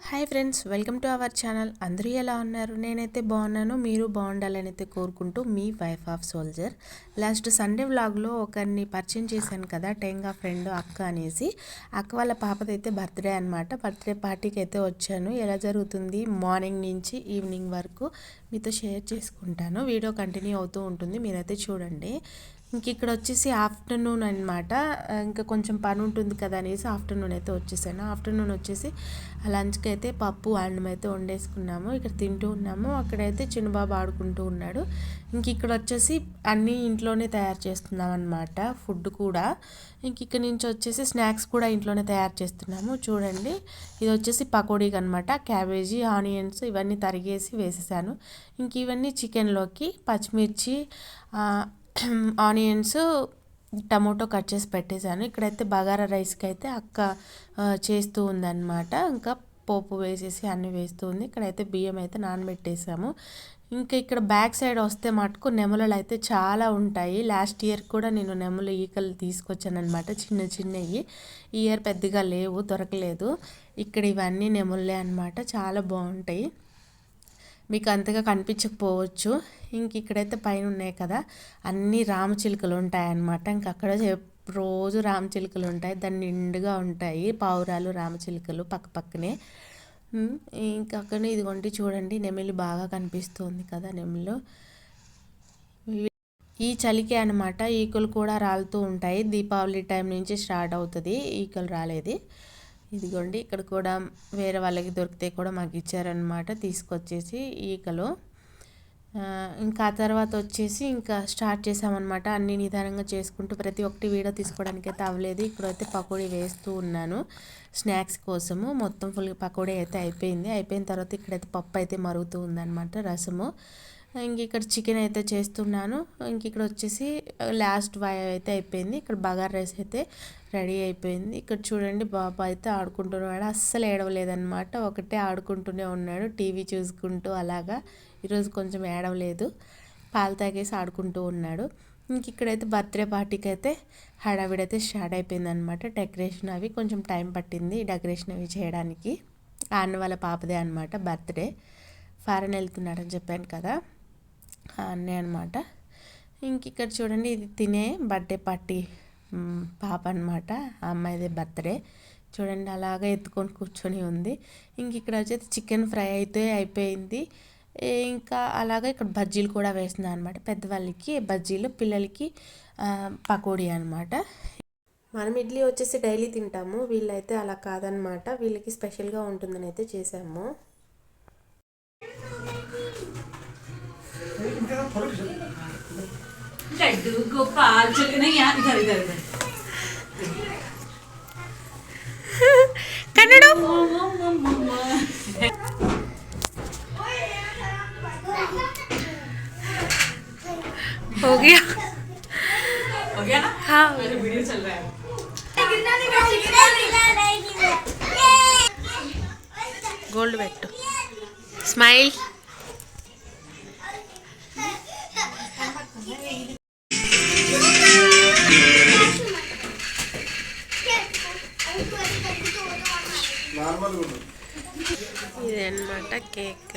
Hi friends welcome to our channel. అందరూ ఎలా ఉన్నారు? నేనైతే బాగున్నాను. మీరు బాగుండాలని అయితే కోరుకుంటూ మీ wife of soldier. Last Sunday వ్లాగ్లో ఒకరిని పరిచయం చేశాను కదా టెంగా ఫ్రెండ్ అక్క అనేసి. అక్క వాళ్ళ పాపదైతే బర్త్డే అనమాట బర్త్డే పార్టీకి అయితే వచ్చాను. ఎలా జరుగుతుంది? మార్నింగ్ నుంచి ఈవినింగ్ వరకు మీతో షేర్ చేసుకుంటాను. వీడియో కంటిన్యూ అవుతూ ఉంటుంది. మీరైతే చూడండి. ఇంక ఇక్కడ వచ్చేసి ఆఫ్టర్నూన్ అనమాట ఇంకా కొంచెం పని ఉంటుంది కదా అనేసి ఆఫ్టర్నూన్ అయితే వచ్చేసాను. ఆఫ్టర్నూన్ వచ్చేసి లంచ్కి అయితే పప్పు అన్నం అయితే వండేసుకున్నాము. ఇక్కడ తింటూ ఉన్నాము. అక్కడైతే చిన్నబాబు ఆడుకుంటూ ఉన్నాడు. ఇంక ఇక్కడ వచ్చేసి అన్నీ ఇంట్లోనే తయారు చేస్తున్నాం అనమాట ఫుడ్ కూడా. ఇంక ఇక్కడ నుంచి వచ్చేసి స్నాక్స్ కూడా ఇంట్లోనే తయారు చేస్తున్నాము. చూడండి. ఇది వచ్చేసి పకోడీకి అనమాట క్యాబేజీ ఆనియన్స్ ఇవన్నీ తరిగేసి వేసేసాను. ఇంక ఇవన్నీ చికెన్లోకి పచ్చిమిర్చి ఆనియన్స్ టమోటో కట్ చేసి పెట్టేశాను. ఇక్కడైతే బగారా రైస్కి అయితే అక్క చేస్తూ ఉందన్నమాట. ఇంకా పోపు వేసేసి అన్నీ వేస్తూ ఉంది. ఇక్కడైతే బియ్యం అయితే నానబెట్టేసాము. ఇంకా ఇక్కడ బ్యాక్ సైడ్ వస్తే మటుకు నెమలలు అయితే చాలా ఉంటాయి. లాస్ట్ ఇయర్ కూడా నేను నెమలు ఈకలు తీసుకొచ్చానమాట చిన్న చిన్నవి. ఇయర్ పెద్దగా లేవు దొరకలేదు. ఇక్కడ ఇవన్నీ నెమలే అనమాట చాలా బాగుంటాయి. మీకు అంతగా కనిపించకపోవచ్చు. ఇంక ఇక్కడైతే పైన ఉన్నాయి కదా అన్ని రామచిలుకలు ఉంటాయి అన్నమాట ఇంక అక్కడ చెప్- రోజు రామచిలుకలు ఉంటాయి. దాన్ని నిండుగా ఉంటాయి. పావురాలు రామచిలుకలు పక్క పక్కనే. ఉమ్, ఇంకా అక్కడనే ఇదిగోండి చూడండి. నెమిలి బాగా కనిపిస్తుంది కదా నెమిలి ఈ చలికి అనమాట ఈకలు కూడా రాలుతూ ఉంటాయి. దీపావళి టైం నుంచి స్టార్ట్ అవుతుంది. ఈకలు రాలేది. ఇదిగోండి ఇక్కడ కూడా వేరే వాళ్ళకి దొరికితే కూడా మాకు ఇచ్చారనమాట తీసుకొచ్చేసి ఈకలు. ఇంకా ఆ తర్వాత వచ్చేసి ఇంకా స్టార్ట్ చేసామన్నమాట. అన్ని నిదానంగా చేసుకుంటూ ప్రతి ఒక్కటి వీడియో తీసుకోవడానికి అయితే అవ్వలేదు. ఇక్కడైతే పకోడీ వేస్తూ ఉన్నాను స్నాక్స్ కోసము. మొత్తం ఫుల్ పకోడీ అయితే అయిపోయింది. అయిపోయిన తర్వాత ఇక్కడైతే పప్పు అయితే మరుగుతూ ఉందన్నమాట రసము. ఇంక ఇక్కడ చికెన్ అయితే చేస్తున్నాను. ఇంక ఇక్కడ వచ్చేసి లాస్ట్ వై అయితే అయిపోయింది. ఇక్కడ బగార్ రైస్ అయితే రెడీ అయిపోయింది. ఇక్కడ చూడండి బాబా అయితే ఆడుకుంటున్నాడు. అస్సలు ఏడవలేదన్నమాట. ఒకటే ఆడుకుంటూనే ఉన్నాడు టీవీ చూసుకుంటూ అలాగా. ఈరోజు కొంచెం ఏడవలేదు. పాలు తాగేసి ఆడుకుంటూ ఉన్నాడు. ఇంక ఇక్కడైతే బర్త్డే పార్టీకి అయితే హడావిడైతే స్టార్ట్ అయిపోయింది అనమాట డెకరేషన్ అవి కొంచెం టైం పట్టింది డెకరేషన్ అవి చేయడానికి. ఆన్న వాళ్ళ పాపదే అనమాట బర్త్డే. ఫారెన్ వెళ్తున్నాడని చెప్పాను కదా. అన్నీ అనమాట ఇంక ఇక్కడ చూడండి ఇది తినే బర్త్డే పార్టీ పాప అనమాట ఆ అమ్మాయిదే బర్త్డే. చూడండి అలాగే ఎత్తుకొని కూర్చొని ఉంది. ఇంక ఇక్కడ వచ్చేసి చికెన్ ఫ్రై అయితే అయిపోయింది. ఇంకా అలాగా ఇక్కడ బజ్జీలు కూడా వేస్తున్నాను అనమాట పెద్దవాళ్ళకి బజ్జీలు పిల్లలకి పకోడీ అనమాట మనం ఇడ్లీ వచ్చేసి డైలీ తింటాము. వీళ్ళైతే అలా కాదనమాట వీళ్ళకి స్పెషల్గా ఉంటుందని అయితే చేసాము. लड्डू गोपाल नहीं इधर इधर इधर कन्नड़ो हो? गया हो गया। ना हाँ। मेरे वीडियो चल रहा है गोल्ड बैट तो। स्माइल। ఇది అనమాట కేక్.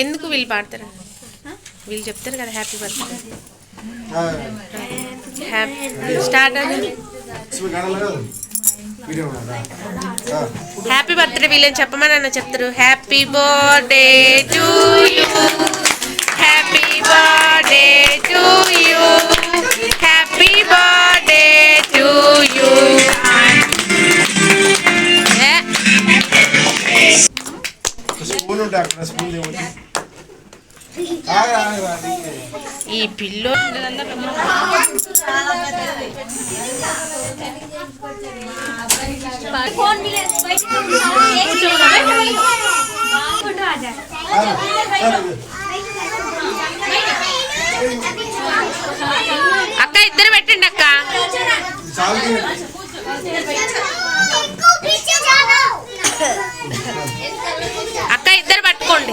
ఎందుకు వీళ్ళు పాడతారు? వీళ్ళు చెప్తారు కదా happy birthday happy start happy birthday వీళ్ళని చెప్పమని అన్న చెప్తారు. Happy birthday to you happy birthday to you happy birthday to you spoon ఉంటే అక్కడ స్పూన్ ఈ పిల్లో అక్క ఇద్దరు పెట్టండి అక్క ఇద్దరు పట్టుకోండి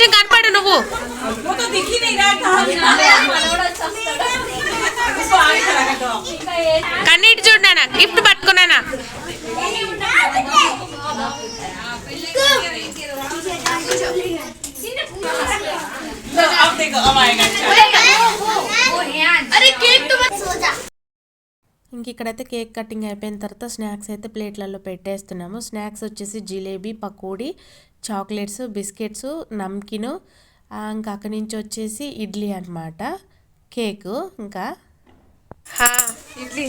నిజం కనపడు నువ్వు. కన్నీటి చూడనా గిఫ్ట్ పట్టుకున్నానా ఇంక ఇక్కడైతే కేక్ కటింగ్ అయిపోయిన తర్వాత స్నాక్స్ అయితే ప్లేట్లలో పెట్టేస్తున్నాము. స్నాక్స్ వచ్చేసి జిలేబీ పకోడీ చాక్లెట్స్ బిస్కెట్స్ నమ్కిన్ ఇంకా అక్కడి నుంచి వచ్చేసి ఇడ్లీ అన్నమాట కేకు ఇంకా ఇడ్లీ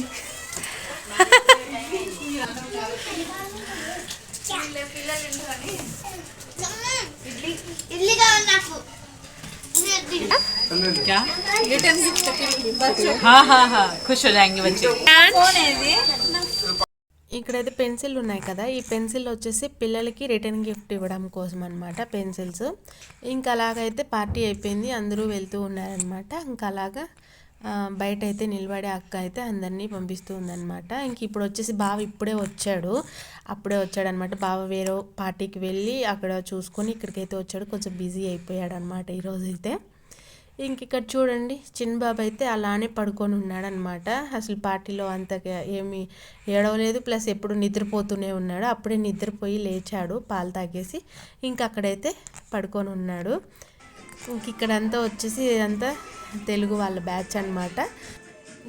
इडली इडली కావాలి నాకు ఇడ్లీ వద్దు. क्या हाँ हाँ हाँ खुश हो जाएंगे बच्चे ఇక్కడైతే పెన్సిల్ ఉన్నాయి కదా ఈ పెన్సిల్ వచ్చేసి పిల్లలకి రిటర్న్ గిఫ్ట్ ఇవ్వడం కోసం అనమాట పెన్సిల్స్. ఇంకా అలాగైతే పార్టీ అయిపోయింది అందరూ వెళ్తూ ఉన్నారనమాట ఇంకా అలాగా బయట అయితే నిలబడే అక్క అయితే అందరినీ పంపిస్తూ ఉందన్నమాట. ఇంక ఇప్పుడు వచ్చేసి బావ ఇప్పుడే వచ్చాడు అప్పుడే వచ్చాడనమాట బావ వేరే పార్టీకి వెళ్ళి అక్కడ చూసుకొని ఇక్కడికైతే వచ్చాడు కొంచెం బిజీ అయిపోయాడు అనమాట ఈరోజు అయితే ఇంక ఇక్కడ చూడండి చిన్న బాబు అయితే అలానే పడుకొని ఉన్నాడనమాట అసలు పార్టీలో అంత ఏమి ఏడవలేదు. ప్లస్ ఎప్పుడు నిద్రపోతూనే ఉన్నాడు. అప్పుడే నిద్రపోయి లేచాడు పాలు తాగేసి ఇంక అక్కడైతే పడుకొని ఉన్నాడు. ఇంక ఇక్కడంతా వచ్చేసి అంతా తెలుగు వాళ్ళ బ్యాచ్ అనమాట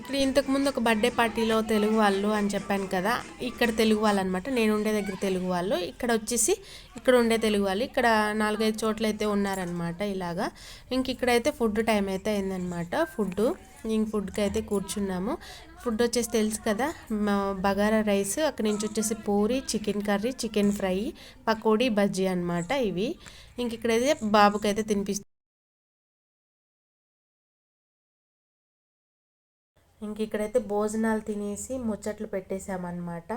ఇక్కడ ఇంతకుముందు ఒక బర్త్డే పార్టీలో తెలుగు వాళ్ళు అని చెప్పాను కదా ఇక్కడ తెలుగు వాళ్ళు అనమాట నేను ఉండే దగ్గర తెలుగు వాళ్ళు. ఇక్కడ వచ్చేసి ఇక్కడ ఉండే తెలుగు వాళ్ళు. ఇక్కడ నాలుగైదు చోట్ల అయితే ఉన్నారనమాట ఇలాగా. ఇంక ఇక్కడైతే ఫుడ్ టైం అయితే అయిందనమాట ఫుడ్ ఇంక ఫుడ్కి అయితే కూర్చున్నాము. ఫుడ్ వచ్చేసి తెలుసు కదా బగారా రైస్ అక్కడి నుంచి వచ్చేసి puri chicken curry chicken fry pakodi bajji అనమాట ఇవి. ఇంక ఇక్కడైతే బాబుకైతే తినిపిస్తుంది ఇంక ఇక్కడైతే భోజనాలు తినేసి ముచ్చట్లు పెట్టేశామన్నమాట.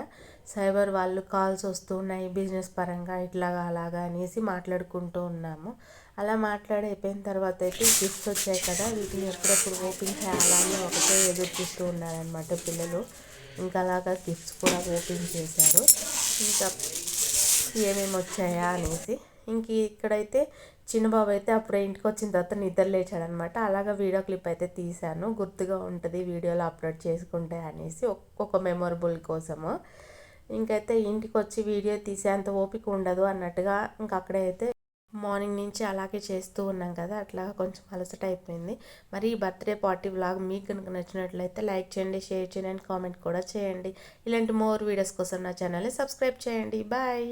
సైబర్ వాళ్ళు కాల్స్ వస్తున్నాయి బిజినెస్ పరంగా ఇట్లాగా అలాగా అనేసి మాట్లాడుకుంటూ ఉన్నాము. అలా మాట్లాడి అయిపోయిన తర్వాత అయితే గిఫ్ట్స్ వచ్చాయి కదా వీటిని ఎప్పుడెప్పుడు ఓపెన్ చేయాలా అని ఒకటే ఎదురు చూస్తూ ఉన్నారనమాట పిల్లలు. ఇంకా అలాగా గిఫ్ట్స్ కూడా ఓపెన్ చేశారు. ఇంకా ఏమేమి వచ్చాయా అనేసి ఇంక ఇక్కడైతే చిన్నబాబు అయితే అప్పుడే ఇంటికి వచ్చిన తర్వాత నిద్ర లేచాడనమాట. అలాగా వీడియో క్లిప్ అయితే తీశాను. గుర్తుగా ఉంటుంది వీడియోలో అప్లోడ్ చేసుకుంటే అనేసి ఒక్కొక్క మెమొరబుల్ కోసము. ఇంకైతే ఇంటికి వచ్చి వీడియో తీసేంత ఓపిక ఉండదు అన్నట్టుగా ఇంక అక్కడే అయితే మార్నింగ్ నుంచి అలాగే చేస్తూ ఉన్నాం కదా అట్లా కొంచెం అలసట అయిపోయింది. మరి ఈ బర్త్డే పార్టీ వ్లాగ్ మీకు కనుక నచ్చినట్లయితే లైక్ చేయండి షేర్ చేయండి అండ్ కామెంట్ కూడా చేయండి. ఇలాంటి మోర్ వీడియోస్ కోసం నా ఛానల్ని సబ్స్క్రైబ్ చేయండి. బాయ్!